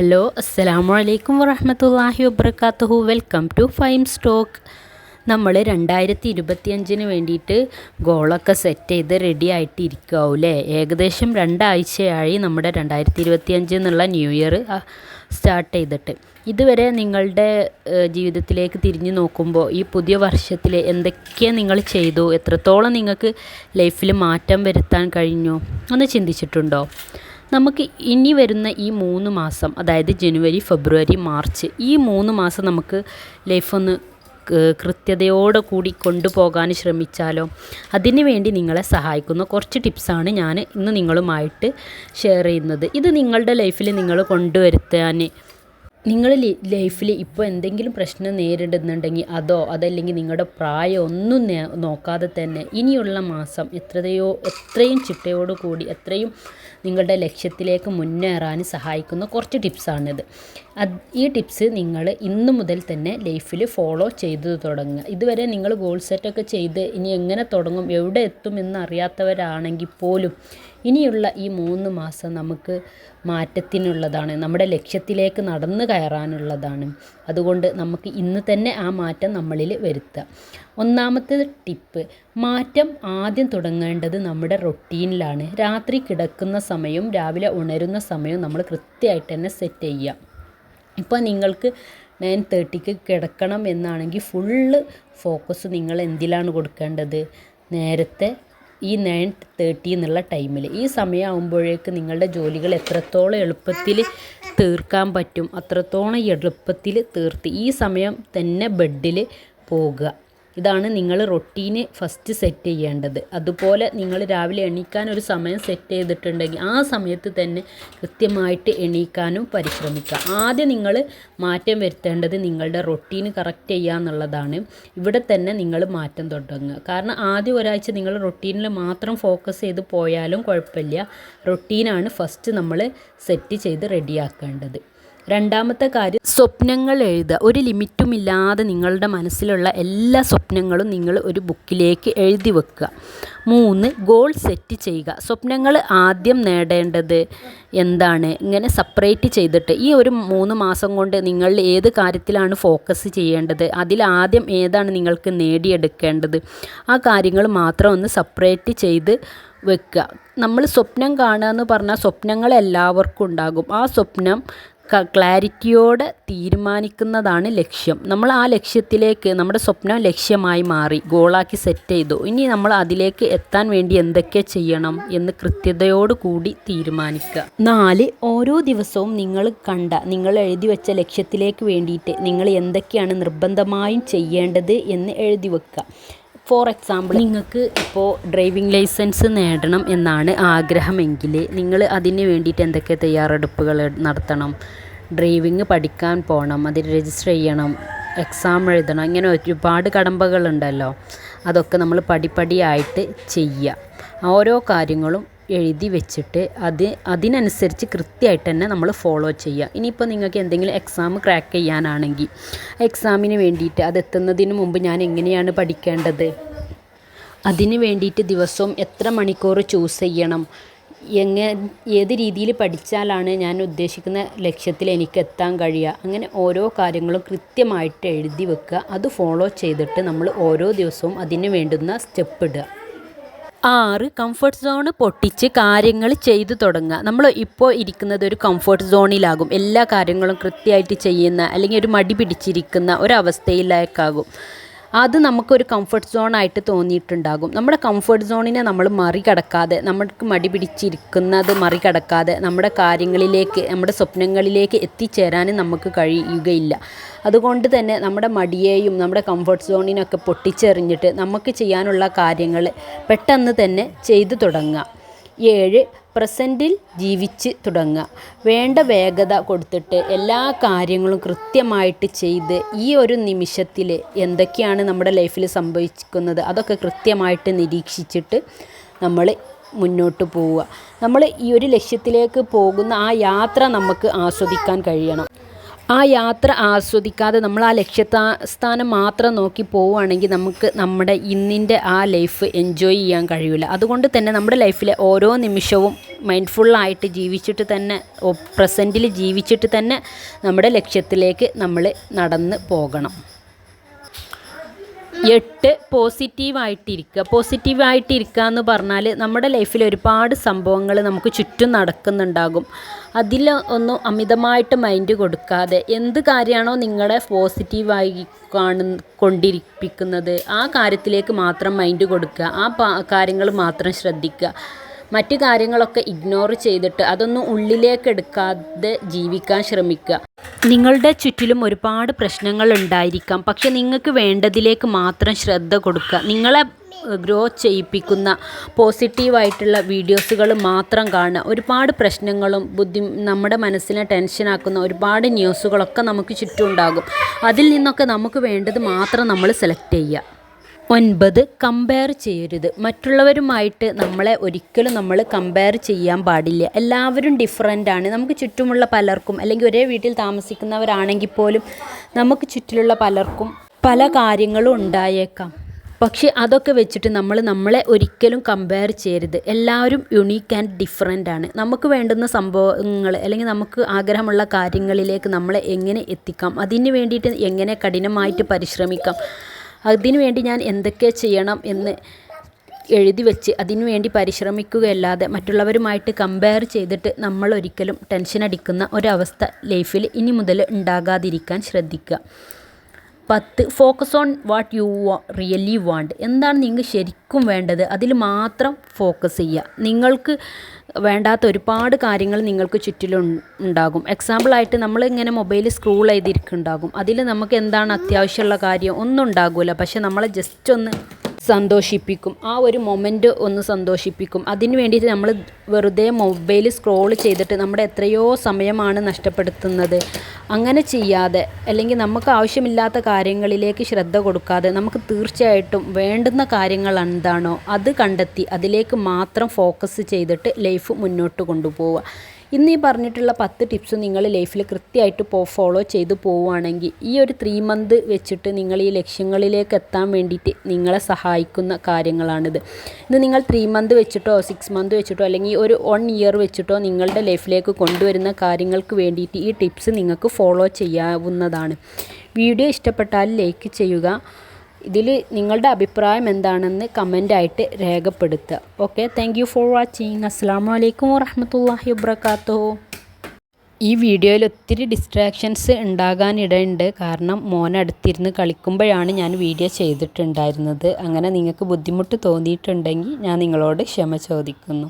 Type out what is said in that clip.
Hello അസ്സലാമു അലൈക്കും വറഹമത്തല്ലാഹി വബർക്കാത്തുഹു വെൽക്കം ടു ഫൈം സ്റ്റോക്ക്. നമ്മൾ രണ്ടായിരത്തി ഇരുപത്തിയഞ്ചിന് വേണ്ടിയിട്ട് ഗോളൊക്കെ സെറ്റ് ചെയ്ത് റെഡി ആയിട്ട് ഏകദേശം രണ്ടാഴ്ചയായി നമ്മുടെ രണ്ടായിരത്തി ഇരുപത്തിയഞ്ച് എന്നുള്ള ന്യൂ ഇയർ സ്റ്റാർട്ട് ചെയ്തിട്ട്. ഇതുവരെ നിങ്ങളുടെ ജീവിതത്തിലേക്ക് തിരിഞ്ഞു നോക്കുമ്പോൾ ഈ പുതിയ വർഷത്തിൽ എന്തൊക്കെ നിങ്ങൾ ചെയ്തു? എത്രത്തോളം നിങ്ങൾക്ക് ലൈഫിൽ മാറ്റം വരുത്താൻ കഴിഞ്ഞു? എന്ന് ചിന്തിച്ചിട്ടുണ്ടോ? നമുക്ക് ഇനി വരുന്ന ഈ മൂന്ന് മാസം അതായത് ജനുവരി ഫെബ്രുവരി മാർച്ച് ഈ മൂന്ന് മാസം നമുക്ക് ലൈഫ് ഒന്ന് കൃത്യതയോടെ കൂടി കൊണ്ടുപോകാൻ ശ്രമിച്ചാലോ? അതിനു വേണ്ടി നിങ്ങളെ സഹായിക്കുന്ന. കുറച്ച് ടിപ്സാണ് ഞാൻ ഇന്ന് നിങ്ങളുമായിട്ട് ഷെയർ ചെയ്യുന്നത്. ഇത് നിങ്ങളുടെ ലൈഫിൽ നിങ്ങൾ കൊണ്ടുവരുത്താൻ നിങ്ങൾ ലൈഫിൽ ഇപ്പോൾ എന്തെങ്കിലും പ്രശ്നം നേരിടുന്നുണ്ടെങ്കിൽ അതോ അതല്ലെങ്കിൽ നിങ്ങളുടെ പ്രായം ഒന്നും നോക്കാതെ തന്നെ ഇനിയുള്ള മാസം എത്രയോ എത്രയും ചിട്ടയോടു കൂടി എത്രയും നിങ്ങളുടെ ലക്ഷ്യത്തിലേക്ക് മുന്നേറാൻ സഹായിക്കുന്ന കുറച്ച് ടിപ്സാണിത്. അത് ഈ ടിപ്സ് നിങ്ങൾ ഇന്ന് മുതൽ തന്നെ ലൈഫിൽ ഫോളോ ചെയ്തു തുടങ്ങുക. ഇതുവരെ നിങ്ങൾ ഗോൾ സെറ്റൊക്കെ ചെയ്ത് ഇനി എങ്ങനെ തുടങ്ങും എവിടെ എത്തുമെന്ന് അറിയാത്തവരാണെങ്കിൽ പോലും ഇനിയുള്ള ഈ മൂന്ന് മാസം നമുക്ക് മാറ്റത്തിനുള്ളതാണ്. നമ്മുടെ ലക്ഷ്യത്തിലേക്ക് നടന്നു കയറാനുള്ളതാണ്. അതുകൊണ്ട് നമുക്ക് ഇന്ന് തന്നെ ആ മാറ്റം നമ്മളിൽ വരുത്തുക. ഒന്നാമത്തെ ടിപ്പ് മാറ്റം ആദ്യം തുടങ്ങേണ്ടത് നമ്മുടെ റൊട്ടീനിലാണ്. രാത്രി കിടക്കുന്ന സമയവും രാവിലെ ഉണരുന്ന സമയവും നമ്മൾ കൃത്യമായിട്ട് തന്നെ സെറ്റ് ചെയ്യുക. ഇപ്പോൾ നിങ്ങൾക്ക് നയൻ തേർട്ടിക്ക് കിടക്കണം എന്നാണെങ്കിൽ ഫുള്ള് ഫോക്കസ് നിങ്ങൾ എന്തിലാണ് കൊടുക്കേണ്ടത്? നേരത്തെ ഈ നയൻ തേർട്ടി എന്നുള്ള ടൈമിൽ ഈ സമയമാകുമ്പോഴേക്ക് നിങ്ങളുടെ ജോലികൾ എത്രത്തോളം എളുപ്പത്തിൽ തീർക്കാൻ പറ്റും അത്രത്തോളം എളുപ്പത്തിൽ തീർത്ത് ഈ സമയം തന്നെ ബെഡിൽ പോകുക ഇതാണ് നിങ്ങൾ റൊട്ടീന് ഫസ്റ്റ് സെറ്റ് ചെയ്യേണ്ടത്. അതുപോലെ നിങ്ങൾ രാവിലെ എണീക്കാൻ ഒരു സമയം സെറ്റ് ചെയ്തിട്ടുണ്ടെങ്കിൽ ആ സമയത്ത് തന്നെ കൃത്യമായിട്ട് എണീക്കാനും പരിശ്രമിക്കുക. ആദ്യം നിങ്ങൾ മാറ്റം വരുത്തേണ്ടത് നിങ്ങളുടെ റൊട്ടീന് കറക്റ്റ് ചെയ്യുക എന്നുള്ളതാണ്. ഇവിടെ തന്നെ നിങ്ങൾ മാറ്റം തുടങ്ങുക. കാരണം ആദ്യം ഒരാഴ്ച നിങ്ങൾ റൊട്ടീനിൽ മാത്രം ഫോക്കസ് ചെയ്ത് പോയാലും കുഴപ്പമില്ല. റൊട്ടീനാണ് ഫസ്റ്റ് നമ്മൾ സെറ്റ് ചെയ്ത് റെഡിയാക്കേണ്ടത് രണ്ടാമത്തെ കാര്യം സ്വപ്നങ്ങൾ എഴുതുക. ഒരു ലിമിറ്റുമില്ലാതെ നിങ്ങളുടെ മനസ്സിലുള്ള എല്ലാ സ്വപ്നങ്ങളും നിങ്ങൾ ഒരു ബുക്കിലേക്ക് എഴുതി വെക്കുക. മൂന്ന് ഗോൾ സെറ്റ് ചെയ്യുക. സ്വപ്നങ്ങൾ ആദ്യം നേടേണ്ടത് എന്താണ്? ഇങ്ങനെ സെപ്പറേറ്റ് ചെയ്തിട്ട് ഈ ഒരു മൂന്ന് മാസം കൊണ്ട് നിങ്ങൾ ഏത് കാര്യത്തിലാണ് ഫോക്കസ് ചെയ്യേണ്ടത്? അതിൽ ആദ്യം ഏതാണ് നിങ്ങൾക്ക് നേടിയെടുക്കേണ്ടത്? ആ കാര്യങ്ങൾ മാത്രം ഒന്ന് സെപ്പറേറ്റ് ചെയ്ത് വെക്കുക. നമ്മൾ സ്വപ്നം കാണുക എന്ന് പറഞ്ഞാൽ സ്വപ്നങ്ങൾ എല്ലാവർക്കും ഉണ്ടാകും. ആ സ്വപ്നം ക്ലാരിറ്റിയോടെ തീരുമാനിക്കുന്നതാണ് ലക്ഷ്യം. നമ്മൾ ആ ലക്ഷ്യത്തിലേക്ക് നമ്മുടെ സ്വപ്നം ലക്ഷ്യമായി മാറി ഗോളാക്കി സെറ്റ് ചെയ്തു. ഇനി നമ്മൾ അതിലേക്ക് എത്താൻ വേണ്ടി എന്തൊക്കെ ചെയ്യണം എന്ന് കൃത്യതയോട് കൂടി തീരുമാനിക്കുക. നാല് ഓരോ ദിവസവും നിങ്ങൾ കണ്ട നിങ്ങൾ എഴുതി വെച്ച ലക്ഷ്യത്തിലേക്ക് വേണ്ടിയിട്ട് നിങ്ങൾ എന്തൊക്കെയാണ് നിർബന്ധമായും ചെയ്യേണ്ടത് എന്ന് എഴുതി വെക്കുക. ഫോർ എക്സാമ്പിൾ നിങ്ങൾക്ക് ഇപ്പോൾ ഡ്രൈവിംഗ് ലൈസൻസ് നേടണം എന്നാണ് ആഗ്രഹമെങ്കിൽ നിങ്ങൾ അതിന് വേണ്ടിയിട്ട് എന്തൊക്കെ തയ്യാറെടുപ്പുകൾ നടത്തണം? ഡ്രൈവിംഗ് പഠിക്കാൻ പോകണം അതിൽ രജിസ്റ്റർ ചെയ്യണം എക്സാം എഴുതണം ഇങ്ങനെ ഒരുപാട് കടമ്പകളുണ്ടല്ലോ. അതൊക്കെ നമ്മൾ പടിപടിയായിട്ട് ചെയ്യുക. ഓരോ കാര്യങ്ങളും എഴുതി വെച്ചിട്ട് അത് അതിനനുസരിച്ച് കൃത്യമായിട്ട് തന്നെ നമ്മൾ ഫോളോ ചെയ്യുക. ഇനിയിപ്പോൾ നിങ്ങൾക്ക് എന്തെങ്കിലും എക്സാം ക്രാക്ക് ചെയ്യാനാണെങ്കിൽ എക്സാമിന് വേണ്ടിയിട്ട് അത് എത്തുന്നതിന് മുമ്പ് ഞാൻ എങ്ങനെയാണ് പഠിക്കേണ്ടത്? അതിന് വേണ്ടിയിട്ട് ദിവസവും എത്ര മണിക്കൂർ ചൂസ് ചെയ്യണം? എങ്ങനെ ഏത് രീതിയിൽ പഠിച്ചാലാണ് ഞാൻ ഉദ്ദേശിക്കുന്ന ലക്ഷ്യത്തിൽ എനിക്ക് എത്താൻ കഴിയുക? അങ്ങനെ ഓരോ കാര്യങ്ങളും കൃത്യമായിട്ട് എഴുതി വെക്കുക. അത് ഫോളോ ചെയ്തിട്ട് നമ്മൾ ഓരോ ദിവസവും അതിന് വേണ്ടുന്ന സ്റ്റെപ്പ് ഇടുക. ആറ് കംഫർട്ട് സോണ് പൊട്ടിച്ച് കാര്യങ്ങൾ ചെയ്തു തുടങ്ങുക. നമ്മൾ ഇപ്പോൾ ഇരിക്കുന്നത് ഒരു കംഫർട്ട് സോണിലാകും എല്ലാ കാര്യങ്ങളും കൃത്യമായിട്ട് ചെയ്യുന്ന അല്ലെങ്കിൽ ഒരു മടി പിടിച്ചിരിക്കുന്ന ഒരവസ്ഥയിലേക്കാകും. അത് നമുക്കൊരു കംഫർട്ട് സോണായിട്ട് തോന്നിയിട്ടുണ്ടാകും. നമ്മുടെ കംഫർട്ട് സോണിനെ നമ്മൾ മറികടക്കാതെ നമുക്ക് മടി പിടിച്ചിരിക്കുന്നത് മറികടക്കാതെ നമ്മുടെ കാര്യങ്ങളിലേക്ക് നമ്മുടെ സ്വപ്നങ്ങളിലേക്ക് എത്തിച്ചേരാനും നമുക്ക് കഴിയുകയില്ല. അതുകൊണ്ട് തന്നെ നമ്മുടെ മടിയെയും നമ്മുടെ കംഫർട്ട് സോണിനൊക്കെ പൊട്ടിച്ചെറിഞ്ഞിട്ട് നമുക്ക് ചെയ്യാനുള്ള കാര്യങ്ങൾ പെട്ടെന്ന് തന്നെ ചെയ്തു തുടങ്ങുക ഏഴ് പ്രസന്റിൽ ജീവിച്ച് തുടങ്ങുക. വേണ്ട വേഗത കൊടുത്തിട്ട് എല്ലാ കാര്യങ്ങളും കൃത്യമായിട്ട് ചെയ്ത് ഈ ഒരു നിമിഷത്തിൽ എന്തൊക്കെയാണ് നമ്മുടെ ലൈഫിൽ സംഭവിക്കുന്നത് അതൊക്കെ കൃത്യമായിട്ട് നിരീക്ഷിച്ചിട്ട് നമ്മൾ മുന്നോട്ട് പോവുക. നമ്മൾ ഈ ഒരു ലക്ഷ്യത്തിലേക്ക് പോകുന്ന ആ യാത്ര നമുക്ക് ആസ്വദിക്കാൻ കഴിയണം. ആ യാത്ര ആസ്വദിക്കാതെ നമ്മൾ ആ ലക്ഷ്യസ്ഥാനം മാത്രം നോക്കി പോവുകയാണെങ്കിൽ നമുക്ക് നമ്മുടെ ഇന്നിന്റെ ആ ലൈഫ് എൻജോയ് ചെയ്യാൻ കഴിയില്ല. അതുകൊണ്ട് തന്നെ നമ്മുടെ ലൈഫിലെ ഓരോ നിമിഷവും മൈൻഡ്ഫുള്ളായിട്ട് ജീവിച്ചിട്ട് തന്നെ പ്രസന്റിൽ ജീവിച്ചിട്ട് തന്നെ നമ്മുടെ ലക്ഷ്യത്തിലേക്ക് നമ്മൾ നടന്ന് പോകണം. എട്ട് പോസിറ്റീവായിട്ടിരിക്കുക. പോസിറ്റീവായിട്ടിരിക്കുക എന്ന് പറഞ്ഞാൽ നമ്മുടെ ലൈഫിൽ ഒരുപാട് സംഭവങ്ങൾ നമുക്ക് ചുറ്റും നടക്കുന്നുണ്ടാകും. അതിൽ ഒന്നും അമിതമായിട്ട് മൈൻഡ് കൊടുക്കാതെ എന്ത് കാര്യമാണോ നിങ്ങളെ പോസിറ്റീവായി കാണു കൊണ്ടിരിപ്പിക്കുന്നത് ആ കാര്യത്തിലേക്ക് മാത്രം മൈൻഡ് കൊടുക്കുക. ആ കാര്യങ്ങൾ മാത്രം ശ്രദ്ധിക്കുക. മറ്റു കാര്യങ്ങളൊക്കെ ഇഗ്നോർ ചെയ്തിട്ട് അതൊന്നും ഉള്ളിലേക്ക് എടുക്കാതെ ജീവിക്കാൻ ശ്രമിക്കുക. നിങ്ങളുടെ ചുറ്റിലും ഒരുപാട് പ്രശ്നങ്ങൾ ഉണ്ടായിരിക്കാം. പക്ഷെ നിങ്ങൾക്ക് വേണ്ടതിലേക്ക് മാത്രം ശ്രദ്ധ കൊടുക്കുക. നിങ്ങളെ ഗ്രോ ചെയ്യിപ്പിക്കുന്ന പോസിറ്റീവായിട്ടുള്ള വീഡിയോസുകൾ മാത്രം കാണുക. ഒരുപാട് പ്രശ്നങ്ങളും ബുദ്ധി നമ്മുടെ മനസ്സിനെ ടെൻഷനാക്കുന്ന ഒരുപാട് ന്യൂസുകളൊക്കെ നമുക്ക് ചുറ്റും ഉണ്ടാകും. അതിൽ നിന്നൊക്കെ നമുക്ക് വേണ്ടത് മാത്രം നമ്മൾ സെലക്ട് ചെയ്യുക. ഒൻപത് കമ്പയർ ചെയ്യരുത്. മറ്റുള്ളവരുമായിട്ട് നമ്മളെ ഒരിക്കലും നമ്മൾ കമ്പയർ ചെയ്യാൻ പാടില്ല. എല്ലാവരും ഡിഫറെന്റ് ആണ്. നമുക്ക് ചുറ്റുമുള്ള പലർക്കും അല്ലെങ്കിൽ ഒരേ വീട്ടിൽ താമസിക്കുന്നവരാണെങ്കിൽ പോലും നമുക്ക് ചുറ്റിലുള്ള പലർക്കും പല കാര്യങ്ങളും ഉണ്ടായേക്കാം. പക്ഷേ അതൊക്കെ വെച്ചിട്ട് നമ്മൾ നമ്മളെ ഒരിക്കലും കമ്പയർ ചെയ്യരുത്. എല്ലാവരും യുണീക്ക് ആൻഡ് ഡിഫറെന്റ് ആണ്. നമുക്ക് വേണ്ടുന്ന സംഭവങ്ങൾ അല്ലെങ്കിൽ നമുക്ക് ആഗ്രഹമുള്ള കാര്യങ്ങളിലേക്ക് നമ്മളെ എങ്ങനെ എത്തിക്കാം? അതിന് വേണ്ടിയിട്ട് എങ്ങനെ കഠിനമായിട്ട് പരിശ്രമിക്കാം? അതിനു വേണ്ടി ഞാൻ എന്തൊക്കെ ചെയ്യണം എന്ന് എഴുതി വെച്ച് അതിനുവേണ്ടി പരിശ്രമിക്കുകയല്ലാതെ മറ്റുള്ളവരുമായിട്ട് കമ്പയർ ചെയ്തിട്ട് നമ്മൾ ഒരിക്കലും ടെൻഷൻ അടിക്കുന്ന ഒരവസ്ഥ ലൈഫിൽ ഇനി മുതൽ ഉണ്ടാകാതിരിക്കാൻ ശ്രദ്ധിക്കുക. പത്ത്. Focus on what you really want എന്താണ് നിങ്ങൾക്ക് ശരിക്കും വേണ്ടത്? അതിൽ മാത്രം ഫോക്കസ് ചെയ്യുക. നിങ്ങൾക്ക് വേണ്ടാത്ത ഒരുപാട് കാര്യങ്ങൾ നിങ്ങൾക്ക് ചുറ്റിലും ഉണ്ടാകും. എക്സാമ്പിളായിട്ട് നമ്മൾ ഇങ്ങനെ മൊബൈൽ സ്ക്രോൾ ചെയ്തിരിക്കുന്നുണ്ടാകും. അതിൽ നമുക്ക് എന്താണ് അത്യാവശ്യമുള്ള കാര്യം? ഒന്നും ഉണ്ടാകില്ല പക്ഷെ നമ്മളെ ജസ്റ്റ് ഒന്ന് സന്തോഷിപ്പിക്കും. ആ ഒരു മൊമെന്റ് ഒന്ന് സന്തോഷിപ്പിക്കും. അതിന് വേണ്ടിയിട്ട് നമ്മൾ വെറുതെ മൊബൈൽ സ്ക്രോൾ ചെയ്തിട്ട് നമ്മുടെ എത്രയോ സമയമാണ് നഷ്ടപ്പെടുത്തുന്നത്. അങ്ങനെ ചെയ്യാതെ അല്ലെങ്കിൽ നമുക്ക് ആവശ്യമില്ലാത്ത കാര്യങ്ങളിലേക്ക് ശ്രദ്ധ കൊടുക്കാതെ നമുക്ക് തീർച്ചയായിട്ടും വേണ്ടുന്ന കാര്യങ്ങൾ എന്താണോ അത് കണ്ടെത്തി അതിലേക്ക് മാത്രം ഫോക്കസ് ചെയ്തിട്ട് ലൈഫ് മുന്നോട്ട് കൊണ്ടുപോവുക. ഇന്ന് ഈ പറഞ്ഞിട്ടുള്ള പത്ത് ടിപ്സ് നിങ്ങൾ ലൈഫിൽ കൃത്യമായിട്ട് പോ ഫോളോ ചെയ്ത് പോവുകയാണെങ്കിൽ ഈ ഒരു ത്രീ മന്ത് വെച്ചിട്ട് നിങ്ങൾ ഈ ലക്ഷ്യങ്ങളിലേക്ക് എത്താൻ വേണ്ടിയിട്ട് നിങ്ങളെ സഹായിക്കുന്ന കാര്യങ്ങളാണിത്. ഇത് നിങ്ങൾ ത്രീ മന്ത് വെച്ചിട്ടോ സിക്സ് മന്ത് വെച്ചിട്ടോ അല്ലെങ്കിൽ ഒരു വൺ ഇയർ വെച്ചിട്ടോ നിങ്ങളുടെ ലൈഫിലേക്ക് കൊണ്ടുവരുന്ന കാര്യങ്ങൾക്ക് വേണ്ടിയിട്ട് ഈ ടിപ്സ് നിങ്ങൾക്ക് ഫോളോ ചെയ്യാവുന്നതാണ്. വീഡിയോ ഇഷ്ടപ്പെട്ടാൽ ലൈക്ക് ചെയ്യുക. ഇതിൽ നിങ്ങളുടെ അഭിപ്രായം എന്താണെന്ന് കമന്റായിട്ട് രേഖപ്പെടുത്തുക. ഓക്കെ താങ്ക് ഫോർ വാച്ചിങ് അസ്സാം വലൈക്കും വാഹമത്തല്ലാഹി വാത്തു ഈ വീഡിയോയിൽ ഒത്തിരി ഡിസ്ട്രാക്ഷൻസ് ഉണ്ടാകാനിടയുണ്ട് കാരണം മോൻ അടുത്തിരുന്ന് കളിക്കുമ്പോഴാണ് ഞാൻ വീഡിയോ ചെയ്തിട്ടുണ്ടായിരുന്നത്. അങ്ങനെ നിങ്ങൾക്ക് ബുദ്ധിമുട്ട് തോന്നിയിട്ടുണ്ടെങ്കിൽ ഞാൻ നിങ്ങളോട് ക്ഷമ ചോദിക്കുന്നു.